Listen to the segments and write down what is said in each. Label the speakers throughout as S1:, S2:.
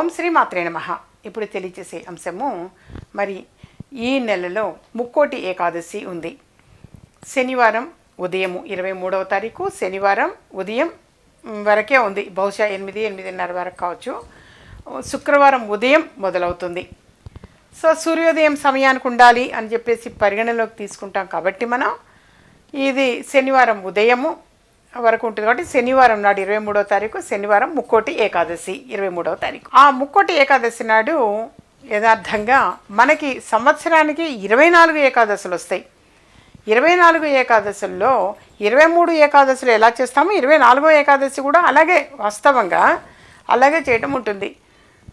S1: ఓం శ్రీ మాత్రే నమ. ఇప్పుడు తెలియచేసే అంశము మరి ఈ నెలలో ముక్కోటి ఏకాదశి ఉంది. శనివారం ఉదయం ఇరవై మూడవ తారీఖు శనివారం ఉదయం వరకే ఉంది. బహుశా ఎనిమిది ఎనిమిదిన్నర వరకు కావచ్చు. శుక్రవారం ఉదయం మొదలవుతుంది. సో సూర్యోదయం సమయానికి ఉండాలి అని చెప్పేసి పరిగణలోకి తీసుకుంటాం కాబట్టి మనం. ఇది శనివారం ఉదయము వరకు ఉంటుంది కాబట్టి శనివారం నాడు ఇరవై మూడవ తారీఖు శనివారం ముక్కోటి ఏకాదశి ఇరవై మూడవ తారీఖు. ఆ ముక్కోటి ఏకాదశి నాడు యథార్థంగా మనకి సంవత్సరానికి ఇరవై నాలుగు ఏకాదశులు వస్తాయి. ఇరవై నాలుగు ఏకాదశుల్లో ఇరవై మూడు ఏకాదశులు ఎలా చేస్తామో ఇరవై నాలుగో ఏకాదశి కూడా అలాగే వాస్తవంగా అలాగే చేయటం ఉంటుంది.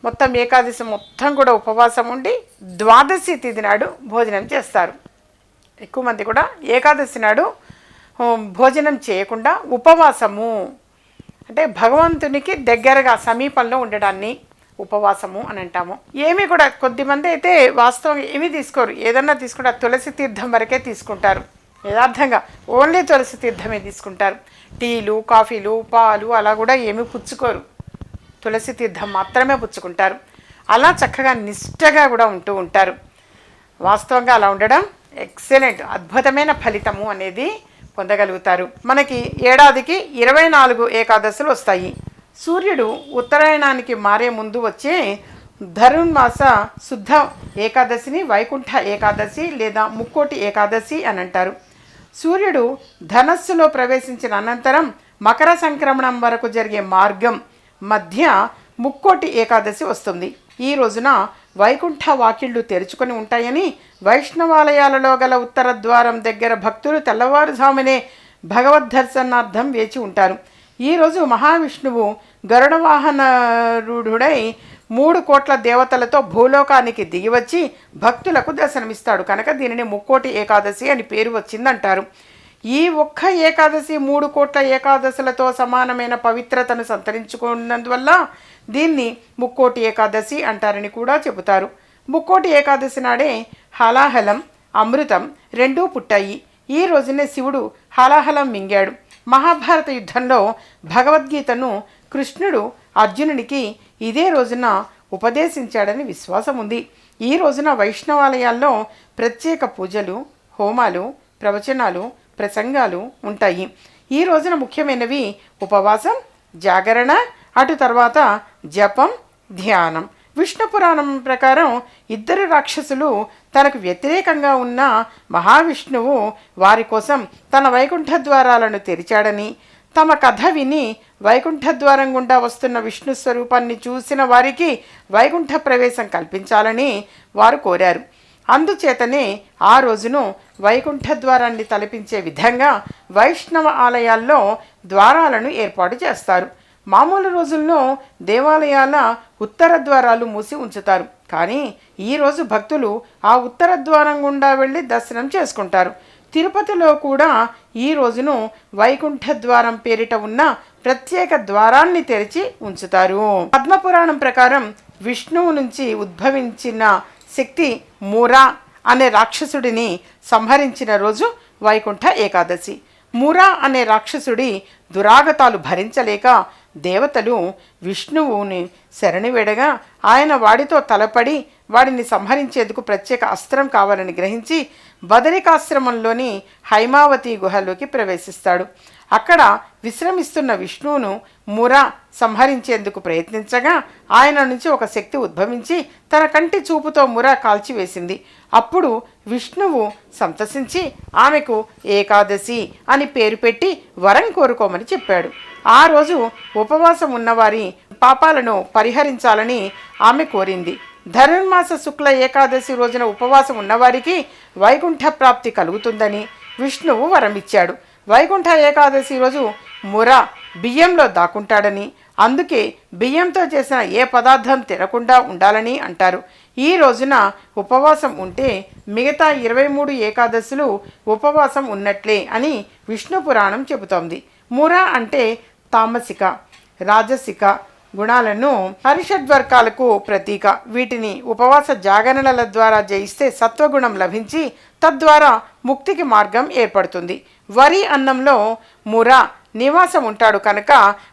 S1: మొత్తం ఏకాదశి మొత్తం కూడా ఉపవాసం ఉండి ద్వాదశి తిథి నాడు భోజనం చేస్తారు. ఎక్కువ మంది కూడా ఏకాదశి నాడు భోజనం చేయకుండా ఉపవాసము. అంటే భగవంతునికి దగ్గరగా సమీపంలో ఉండడాన్ని ఉపవాసము అని అంటాము. ఏమి కూడా కొద్దిమంది అయితే వాస్తవం ఏమీ తీసుకోరు. ఏదన్నా తీసుకుంటారు తులసి తీర్థం వరకే తీసుకుంటారు. యథార్థంగా ఓన్లీ తులసి తీర్థమే తీసుకుంటారు. టీలు కాఫీలు పాలు అలా కూడా ఏమీ పుచ్చుకోరు. తులసి తీర్థం మాత్రమే పుచ్చుకుంటారు. అలా చక్కగా నిష్టగా కూడా ఉంటూ ఉంటారు. వాస్తవంగా అలా ఉండడం ఎక్సలెంట్ అద్భుతమైన ఫలితము అనేది పొందగలుగుతారు. మనకి ఏడాదికి ఇరవై నాలుగు ఏకాదశులు వస్తాయి. సూర్యుడు ఉత్తరాయణానికి మారే ముందు వచ్చే ధనుర్మాస శుద్ధ ఏకాదశిని వైకుంఠ ఏకాదశి లేదా ముక్కోటి ఏకాదశి అని అంటారు. సూర్యుడు ధనస్సులో ప్రవేశించిన అనంతరం మకర సంక్రమణం వరకు జరిగే మార్గం మధ్య ముక్కోటి ఏకాదశి వస్తుంది. ఈ రోజున వైకుంఠ వాకిళ్ళు తెరుచుకొని ఉంటాయని వైష్ణవాలయాలలో గల ఉత్తర ద్వారం దగ్గర భక్తులు తెల్లవారుజామునే భగవద్దర్శనార్థం వేచి ఉంటారు. ఈరోజు మహావిష్ణువు గరుడవాహనరుడై మూడు కోట్ల దేవతలతో భూలోకానికి దిగివచ్చి భక్తులకు దర్శనమిస్తాడు. కనుక దీనిని ముక్కోటి ఏకాదశి అని పేరు వచ్చిందంటారు. ఈ ఒక్క ఏకాదశి మూడు కోట్ల ఏకాదశులతో సమానమైన పవిత్రతను సంతరించుకున్నందువల్ల దీన్ని ముక్కోటి ఏకాదశి అంటారని కూడా చెబుతారు. ముక్కోటి ఏకాదశి నాడే హలాహలం అమృతం రెండూ పుట్టాయి. ఈ రోజునే శివుడు హలాహలం మింగాడు. మహాభారత యుద్ధంలో భగవద్గీతను కృష్ణుడు అర్జునునికి ఇదే రోజున ఉపదేశించాడని విశ్వాసం ఉంది. ఈ రోజున వైష్ణవాలయాల్లో ప్రత్యేక పూజలు హోమాలు ప్రవచనాలు ప్రసంగాలు ఉంటాయి. ఈ రోజున ముఖ్యమైనవి ఉపవాసం జాగరణ అటు తర్వాత జపం ధ్యానం. విష్ణు పురాణం ప్రకారం ఇద్దరు రాక్షసులు తనకు వ్యతిరేకంగా ఉన్న మహావిష్ణువు వారి కోసం తన వైకుంఠ ద్వారాలను తెరిచాడని తమ కథ విని వైకుంఠ ద్వారం గుండా వస్తున్న విష్ణు స్వరూపాన్ని చూసిన వారికి వైకుంఠ ప్రవేశం కల్పించాలని వారు కోరారు. అందుచేతనే ఆ రోజును వైకుంఠ ద్వారాన్ని తలపించే విధంగా వైష్ణవ ఆలయాల్లో ద్వారాలను ఏర్పాటు చేస్తారు. మామూలు రోజుల్లో దేవాలయాల ఉత్తర ద్వారాలు మూసి ఉంచుతారు. కానీ ఈరోజు భక్తులు ఆ ఉత్తర ద్వారం గుండా వెళ్ళి దర్శనం చేసుకుంటారు. తిరుపతిలో కూడా ఈ రోజును వైకుంఠ ద్వారం పేరిట ఉన్న ప్రత్యేక ద్వారాన్ని తెరిచి ఉంచుతారు. పద్మపురాణం ప్రకారం విష్ణువు నుంచి ఉద్భవించిన శక్తి మూరా అనే రాక్షసుడిని సంహరించిన రోజు వైకుంఠ ఏకాదశి. మూరా అనే రాక్షసుడి దురాగతాలు భరించలేక దేవతలు విష్ణువుని శరణి వేడగా ఆయన వాడితో తలపడి వాడిని సంహరించేందుకు ప్రత్యేక అస్త్రం కావాలని గ్రహించి బదరికాశ్రమంలోని హైమావతి గుహలోకి ప్రవేశిస్తాడు. అక్కడ విశ్రమిస్తున్న విష్ణువును ముర సంహరించేందుకు ప్రయత్నించగా ఆయన నుంచి ఒక శక్తి ఉద్భవించి తన కంటి చూపుతో ముర కాల్చివేసింది. అప్పుడు విష్ణువు సంతసించి ఆమెకు ఏకాదశి అని పేరు పెట్టి వరం కోరుకోమని చెప్పాడు. ఆ రోజు ఉపవాసం ఉన్నవారి పాపాలను పరిహరించాలని ఆమె కోరింది. ధనుర్మాస శుక్ల ఏకాదశి రోజున ఉపవాసం ఉన్నవారికి వైకుంఠ ప్రాప్తి కలుగుతుందని విష్ణువు వరమిచ్చాడు. వైకుంఠ ఏకాదశి రోజు ముర బియ్యంలో దాక్కుంటాడని అందుకే బియ్యంతో చేసిన ఏ పదార్థం తినకుండా ఉండాలని అంటారు. ఈ రోజున ఉపవాసం ఉంటే మిగతా ఇరవై మూడు ఏకాదశులు ఉపవాసం ఉన్నట్లే అని విష్ణు పురాణం చెబుతోంది. ముర అంటే తామసిక రాజసిక గుణాలను హరిషడ్వర్గాలకు ప్రతీక. వీటిని ఉపవాస జాగరణల ద్వారా జయిస్తే సత్వగుణం లభించి తద్వారా ముక్తికి మార్గం ఏర్పడుతుంది. వరి అన్నంలో ముర నివాసం ఉంటాడు కనుక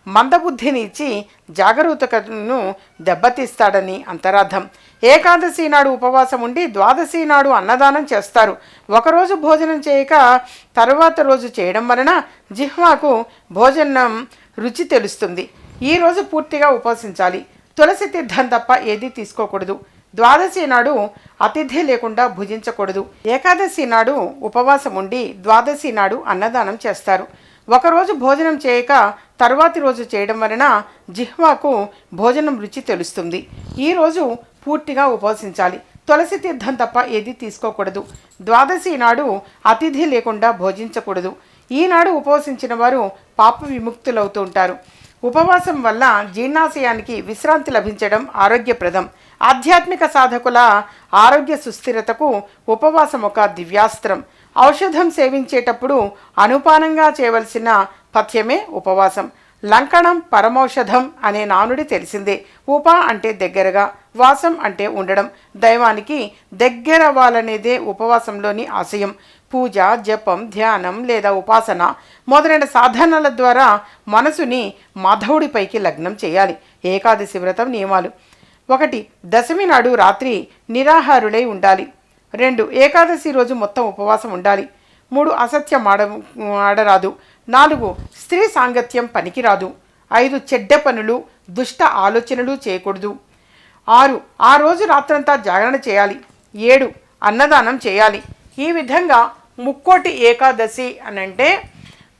S1: మందబుద్ధిని ఇచ్చి జాగరూకతను దెబ్బతీస్తాడని అంతరార్థం. ఏకాదశి నాడు ఉపవాసం ఉండి ద్వాదశి నాడు అన్నదానం చేస్తారు. ఒకరోజు భోజనం చేయక తరువాత రోజు చేయడం వలన జిహ్వాకు భోజనం రుచి తెలుస్తుంది. ఈరోజు పూర్తిగా ఉపాసించాలి. తులసి తీర్థం తప్ప ఏదీ తీసుకోకూడదు. ద్వాదశి నాడు అతిథి లేకుండా భుజించకూడదు. ఏకాదశి నాడు ఉపవాసం ఉండి ద్వాదశి నాడు అన్నదానం చేస్తారు. ఒకరోజు భోజనం చేయక తరువాతి రోజు చేయడం వలన జిహ్వాకు భోజనం రుచి తెలుస్తుంది. ఈ రోజు పూర్తిగా ఉపవసించాలి తులసి తీర్థం తప్ప ఏది తీసుకోకూడదు. ద్వాదశి నాడు అతిథి లేకుండా భోజించకూడదు. ఈనాడు ఉపవసించిన వారు పాప విముక్తులవుతూ ఉంటారు. ఉపవాసం వల్ల జీర్ణాశయానికి విశ్రాంతి లభించడం ఆరోగ్యప్రదం. ఆధ్యాత్మిక సాధకుల ఆరోగ్య సుస్థిరతకు ఉపవాసం ఒక దివ్యాస్త్రం. ఔషధం సేవించేటప్పుడు అనుపానంగా చేయవలసిన పథ్యమే ఉపవాసం. లంకణం పరమౌషధం అనే నానుడి తెలిసిందే. ఉప అంటే దగ్గరగా వాసం అంటే ఉండడం. దైవానికి దగ్గరవ్వాలనేదే ఉపవాసంలోని ఆశయం. పూజ జపం ధ్యానం లేదా ఉపాసన మొదలైన సాధనాల ద్వారా మనసుని మాధవుడిపైకి లగ్నం చేయాలి. ఏకాదశి వ్రతం నియమాలు. ఒకటి దశమి నాడు రాత్రి నిరాహారులై ఉండాలి. రెండు ఏకాదశి రోజు మొత్తం ఉపవాసం ఉండాలి. మూడు అసత్యం ఆడ ఆడరాదు. నాలుగు స్త్రీ సాంగత్యం పనికిరాదు. ఐదు చెడ్డ పనులు దుష్ట ఆలోచనలు చేయకూడదు. ఆరు ఆ రోజు రాత్రంతా జాగరణ చేయాలి. ఏడు అన్నదానం చేయాలి. ఈ విధంగా ముక్కోటి ఏకాదశి అని అంటే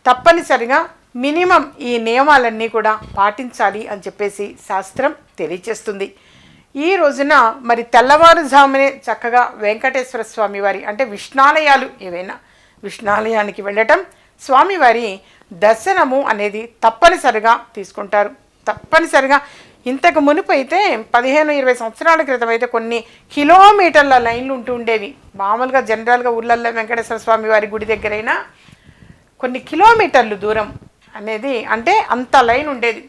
S1: తప్పనిసరిగా మినిమం ఈ నియమాలన్నీ కూడా పాటించాలి అని చెప్పేసి శాస్త్రం తెలియచేస్తుంది. ఈ రోజున మరి తెల్లవారుజామునే చక్కగా వెంకటేశ్వర స్వామి వారి అంటే విష్ణాలయాలు ఏవైనా విష్ణాలయానికి వెళ్ళటం స్వామివారి దర్శనము అనేది తప్పనిసరిగా తీసుకుంటారు. తప్పనిసరిగా ఇంతకు మునుపు అయితే పదిహేను ఇరవై సంవత్సరాల క్రితం అయితే కొన్ని కిలోమీటర్ల లైన్లు ఉంటూ ఉండేవి. మామూలుగా జనరల్గా ఊళ్ళల్లో వెంకటేశ్వర స్వామి వారి గుడి దగ్గరైనా కొన్ని కిలోమీటర్లు దూరం అనేది అంటే అంత లైన్ ఉండేది.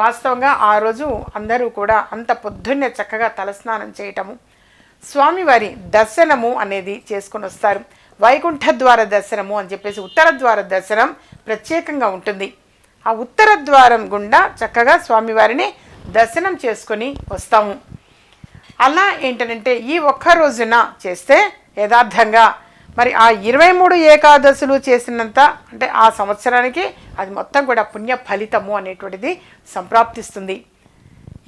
S1: వాస్తవంగా ఆ రోజు అందరూ కూడా అంత పొద్దున్నే చక్కగా తలస్నానం చేయటము స్వామివారి దర్శనము అనేది చేసుకొని వస్తారు. వైకుంఠ ద్వార దర్శనము అని చెప్పేసి ఉత్తర ద్వార దర్శనం ప్రత్యేకంగా ఉంటుంది. ఆ ఉత్తర ద్వారం గుండా చక్కగా స్వామివారిని దర్శనం చేసుకొని వస్తాము. అలా ఏంటంటే ఈ ఒక్క రోజున చేస్తే యథార్థంగా మరి ఆ ఇరవై మూడు ఏకాదశులు చేసినంత అంటే ఆ సంవత్సరానికి అది మొత్తం కూడా పుణ్య ఫలితము అనేటువంటిది సంప్రాప్తిస్తుంది.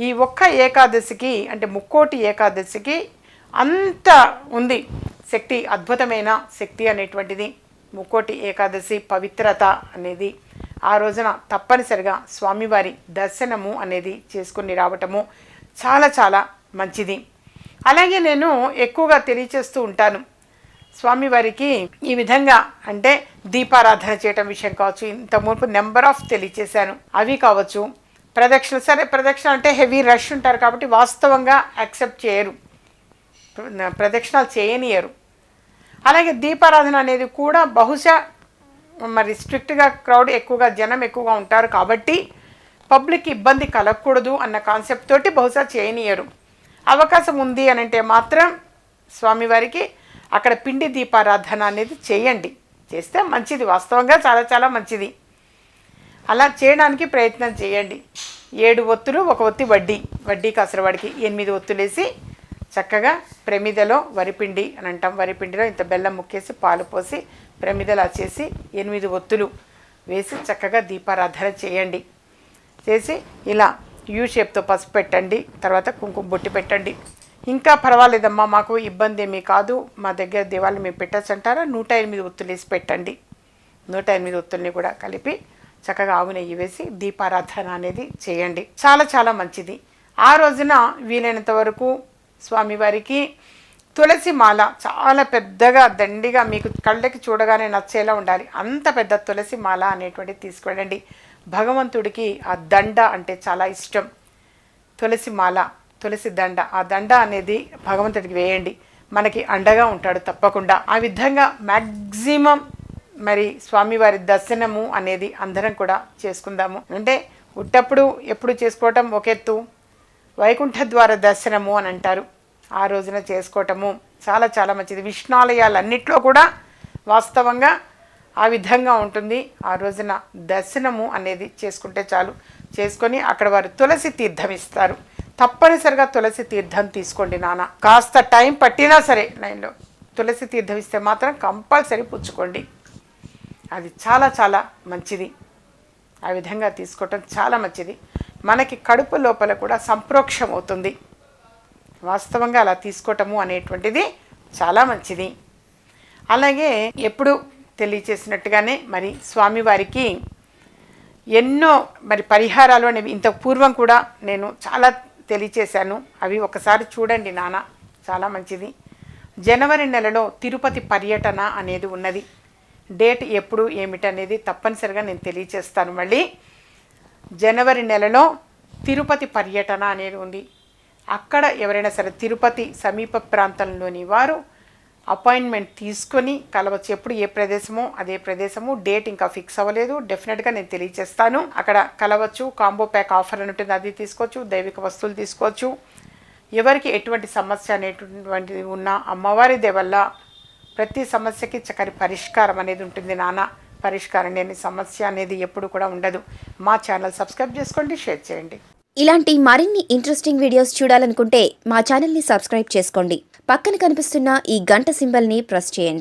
S1: ఈ ఒక్క ఏకాదశికి అంటే ముక్కోటి ఏకాదశికి అంత ఉంది శక్తి అద్భుతమైన శక్తి అనేటువంటిది. ముక్కోటి ఏకాదశి పవిత్రత అనేది. ఆ రోజున తప్పనిసరిగా స్వామివారి దర్శనము అనేది చేసుకుని రావటము చాలా చాలా మంచిది. అలాగే నేను ఎక్కువగా తెలియచేస్తూ ఉంటాను. స్వామివారికి ఈ విధంగా అంటే దీపారాధన చేయటం విషయం కావచ్చు ఇంత మునుపు నెంబర్ ఆఫ్ తెలియచేశాను. అవి కావచ్చు ప్రదక్షిణ సరే ప్రదక్షిణ అంటే హెవీ రష్ ఉంటారు కాబట్టి వాస్తవంగా యాక్సెప్ట్ చేయరు. ప్రదక్షిణాలు చేయనియరు. అలాగే దీపారాధన అనేది కూడా బహుశా మరి స్ట్రిక్ట్గా క్రౌడ్ ఎక్కువగా జనం ఎక్కువగా ఉంటారు కాబట్టి పబ్లిక్ ఇబ్బంది కలగకూడదు అన్న కాన్సెప్ట్ తోటి బహుశా చేయనియరు. అవకాశం ఉంది అని అంటే మాత్రం స్వామివారికి అక్కడ పిండి దీపారాధన అనేది చేయండి. చేస్తే మంచిది వాస్తవంగా చాలా చాలా మంచిది. అలా చేయడానికి ప్రయత్నం చేయండి. ఏడు ఒత్తులు ఒక ఒత్తి వడ్డీ వడ్డీ కాసరవాడికి ఎనిమిది ఒత్తులేసి చక్కగా ప్రమిదలో వరిపిండి అని అంటాం. వరిపిండిలో ఇంత బెల్లం ముక్కేసి పాలు పోసి ప్రమిదలా చేసి ఎనిమిది ఒత్తులు వేసి చక్కగా దీపారాధన చేయండి. చేసి ఇలా యూ షేప్తో పసుపు పెట్టండి. తర్వాత కుంకుమ బొట్టి పెట్టండి. ఇంకా పర్వాలేదమ్మా మాకు ఇబ్బంది ఏమీ కాదు. మా దగ్గర దివాళ్ళు మేము పెట్టచ్చు అంటారా? నూట ఎనిమిది ఒత్తులు వేసి పెట్టండి. నూట ఎనిమిది ఒత్తుల్ని కూడా కలిపి చక్కగా ఆవు నెయ్యి వేసి దీపారాధన అనేది చేయండి. చాలా చాలా మంచిది. ఆ రోజున వీలైనంత వరకు స్వామివారికి తులసి మాల చాలా పెద్దగా దండిగా మీకు కళ్ళకి చూడగానే నచ్చేలా ఉండాలి. అంత పెద్ద తులసి మాల అనేటువంటిది తీసుకెళ్ళండి భగవంతుడికి ఆ దండ అంటే చాలా ఇష్టం. తులసి మాల తులసి దండ ఆ దండ అనేది భగవంతుడికి వేయండి. మనకి అండగా ఉంటాడు తప్పకుండా. ఆ విధంగా మ్యాక్సిమం మరి స్వామివారి దర్శనము అనేది అందరం కూడా చేసుకుందాము. అంటే ఉట్టప్పుడు ఎప్పుడు చేసుకోవటం ఒక ఎత్తు వైకుంఠ ద్వార దర్శనము అని అంటారు. ఆ రోజున చేసుకోవటము చాలా చాలా మంచిది. విష్ణాలయాలన్నిట్లో కూడా వాస్తవంగా ఆ విధంగా ఉంటుంది. ఆ రోజున దర్శనము అనేది చేసుకుంటే చాలు. చేసుకొని అక్కడ వారు తులసి తీర్థం ఇస్తారు. తప్పనిసరిగా తులసి తీర్థం తీసుకోండి నాన్న. కాస్త టైం పట్టినా సరే లైన్లో తులసి తీర్థం ఇస్తే మాత్రం కంపల్సరీ పుచ్చుకోండి. అది చాలా చాలా మంచిది. ఆ విధంగా తీసుకోవటం చాలా మంచిది. మనకి కడుపు లోపల కూడా సంప్రోక్షం అవుతుంది వాస్తవంగా అలా తీసుకోవటము అనేటువంటిది చాలా మంచిది. అలాగే ఎప్పుడు తెలియచేసినట్టుగానే మరి స్వామివారికి ఎన్నో మరి పరిహారాలు అనేవి ఇంత పూర్వం కూడా నేను చాలా తెలియచేశాను. అవి ఒకసారి చూడండి నాన్న చాలా మంచిది. జనవరి నెలలో తిరుపతి పర్యటన అనేది ఉన్నది. డేట్ ఎప్పుడు ఏమిటనేది తప్పనిసరిగా నేను తెలియచేస్తాను మళ్ళీ. జనవరి నెలలో తిరుపతి పర్యటన అనేది ఉంది. అక్కడ ఎవరైనా సరే తిరుపతి సమీప ప్రాంతంలోని వారు అపాయింట్మెంట్ తీసుకొని కలవచ్చు. ఎప్పుడు ఏ ప్రదేశమో అదే ప్రదేశము. డేట్ ఇంకా ఫిక్స్ అవ్వలేదు. డెఫినెట్గా నేను తెలియజేస్తాను. అక్కడ కలవచ్చు. కాంబో ప్యాక్ ఆఫర్ అని ఉంటుంది. అది తీసుకోవచ్చు. దైవిక వస్తువులు తీసుకోవచ్చు. ఎవరికి ఎటువంటి సమస్య అనేటువంటిది ఉన్నా అమ్మవారి వల్ల ప్రతి సమస్యకి చక్కని పరిష్కారం అనేది ఉంటుంది నాన్న. పరిష్కారం లేని సమస్య అనేది ఎప్పుడు కూడా ఉండదు. మా ఛానల్ సబ్స్క్రైబ్ చేసుకోండి షేర్ చేయండి.
S2: ఇలాంటి మరిన్ని ఇంట్రెస్టింగ్ వీడియోస్ చూడాలనుకుంటే మా ఛానల్ని సబ్స్క్రైబ్ చేసుకోండి. పక్కన కనిపిస్తున్న ఈ గంట సింబల్ని ప్రెస్ చేయండి.